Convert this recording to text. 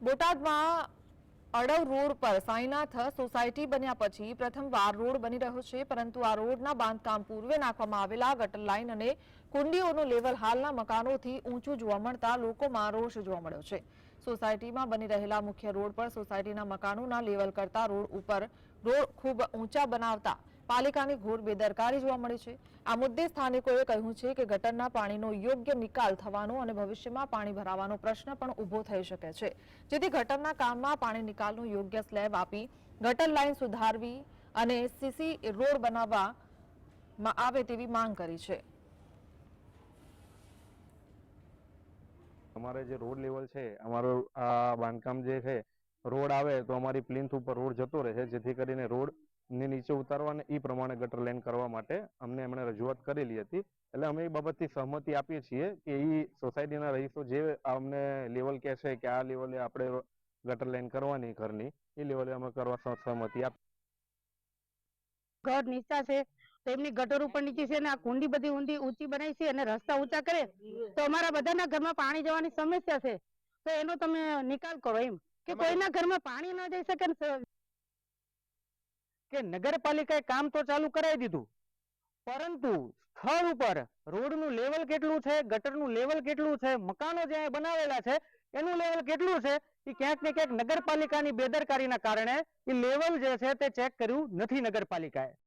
બોટાદમાં અડવ રોડ પર સાંઈનાથ સોસાયટી બન્યા પછી પ્રથમવાર રોડ બની રહ્યો છે, પરંતુ આ રોડના બાંધકામ પૂર્વે નાખવામાં આવેલા ગટર લાઇન અને કુંડીઓનું લેવલ હાલના મકાનોથી ઊંચું જોવા મળતા લોકોમાં રોષ જોવા મળ્યો છે. સોસાયટીમાં બની રહેલા મુખ્ય રોડ પર સોસાયટીના મકાનોના લેવલ કરતા રોડ ઉપર રોડ ખૂબ ઊંચા બનાવતા પાલિકાની ઘોર બેદરકારી જોવા મળી છે. આ મુદ્દે સ્થાનિકોએ કહ્યું છે કે ગટરના પાણીનો યોગ્ય નિકાલ થવાનો અને ભવિષ્યમાં પાણી ભરાવાનો પ્રશ્ન પણ ઊભો થઈ શકે છે. જેથી ગટરના કામમાં પાણી નિકાલનું યોગ્ય સ્લેબ આપી ગટર લાઇન સુધારવી અને સીસી રોડ બનાવવામાં આવે તેવી માંગ કરી છે. અમારે જે રોડ લેવલ છે, અમારો આ બાંધકામ જે છે, રોડ આવે તો અમારી પ્લિન્થ ઉપર રોડ જતો રહે છે, જેથી કરીને રોડ ને નીચે ઉતારવા અને એ પ્રમાણે ગટર લેન કરવા માટે અમને એમણે રજૂઆત કરેલી હતી. એટલે અમે એ બાબતથી સહમતિ આપીએ છીએ કે એ સોસાયટીના રહીશો જે અમને લેવલ કહે છે કે આ લેવલે આપણે ગટર લેન કરવાની ઘરની એ લેવલે અમે કરવા સહમતિ આપી ઘર નીચા છે તો એમની ગટર ઉપર નીચી છે અને આ કુંડી બધી ઊંડી ઊંચી બનાવી છે અને રસ્તા ઊંચા કરે તો અમારા બધાના ઘરમાં પાણી જવાની સમસ્યા છે. તો એનો તમે નિકાલ કરો એમ કે કોઈના ઘરમાં પાણી ન જઈ શકે કે નગરપાલિકાએ કામ તો ચાલુ કરાવી દીધું. પરંતુ સ્થળ ઉપર રોડનું લેવલ કેટલું છે, ગટરનું લેવલ કેટલું છે, મકાનો જ્યાં બનાવેલા છે, એનું લેવલ કેટલું છે, એ ક્યાંક ને ક્યાંક નગરપાલિકાની બેદરકારીના કારણે એ લેવલ જે છે તે ચેક કર્યું નથી નગરપાલિકાએ.